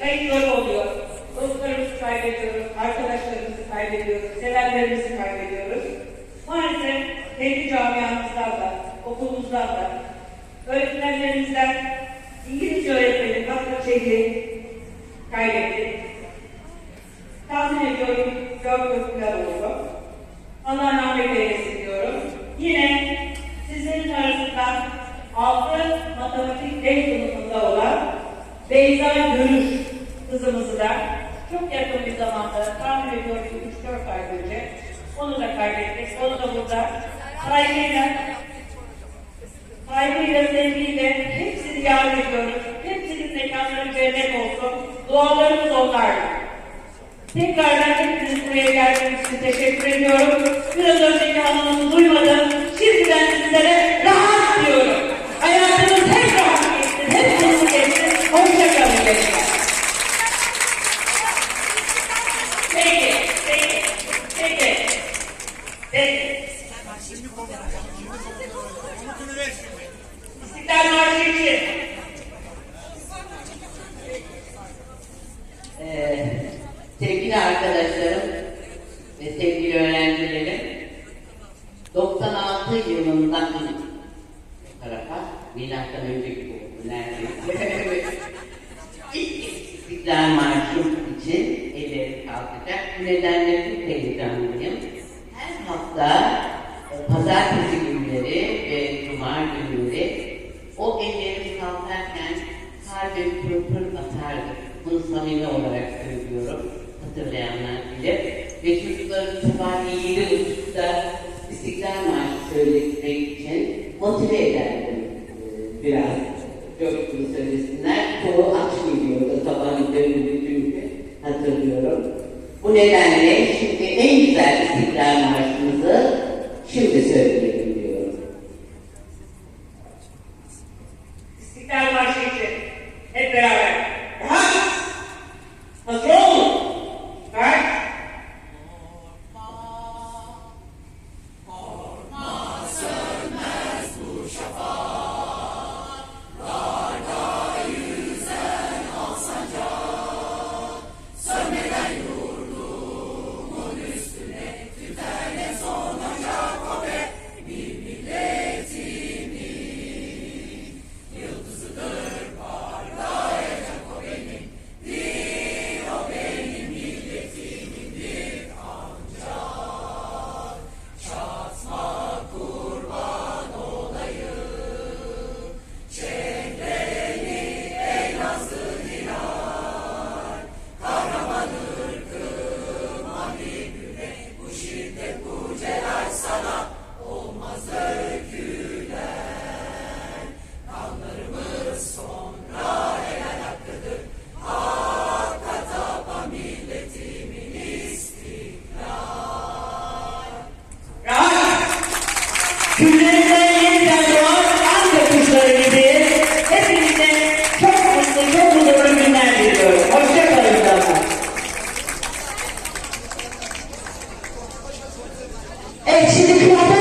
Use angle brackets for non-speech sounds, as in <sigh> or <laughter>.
Kayıpları oluyor. Dostlarımızı kaybediyoruz, arkadaşlarımızı kaybediyoruz, sevenlerimizi kaybediyoruz. Maalesef kendi camiamızdan da, okulumuzdan da, öğretmenlerimizden İngilizce öğretmeni Fatma Çehri kaybettik. Tahmin ediyorum dört dörtler oldu. Allah rahmet eylesin diyorum. Yine sizlerin arasından altı matematik D sınıfında olan Beyza Görüş kızımızı da çok yakın bir zamanda tahmin ediyorum 3-4 ay önce onu da kaybettik. Onu da burada saygıyla saygıyla, sevgiyle hepsini yad ediyoruz. Hepsinin mekanları cennet olsun. Dualarımız onlarla. Tekrardan hepiniz buraya geldiğiniz için teşekkür ediyorum. Biraz önceki anlamını duymadım. Şimdiden sizlere milattan önceki bu, neredeyse. <laughs> İlk İstiklal Marşı için elleri kalkacak. Bu nedenle çok heyecanlıyım. Her hafta e, pazartesi günleri ve cuma günleri o ellerimiz kalkarken sadece pırpır atardık. Bunu samimi olarak söylüyorum. Hatırlayanlar bilir. Ve çocukların sabah yedi buçukta İstiklal Marşı söyletmek için motive ederdim ee, biraz. Coşkulu söylesinler. Nedenle şimdi en güzel İstiklal Marşımızı şimdi söyleyelim diyorum. İstiklal Marşı için hep beraber. Güllerinden yeniden doğan Ankara kuşları gibi hepinize çok mutlu, çok huzurlu günler diliyorum. Hoşçakalın zaman. Evet şimdi kıyafet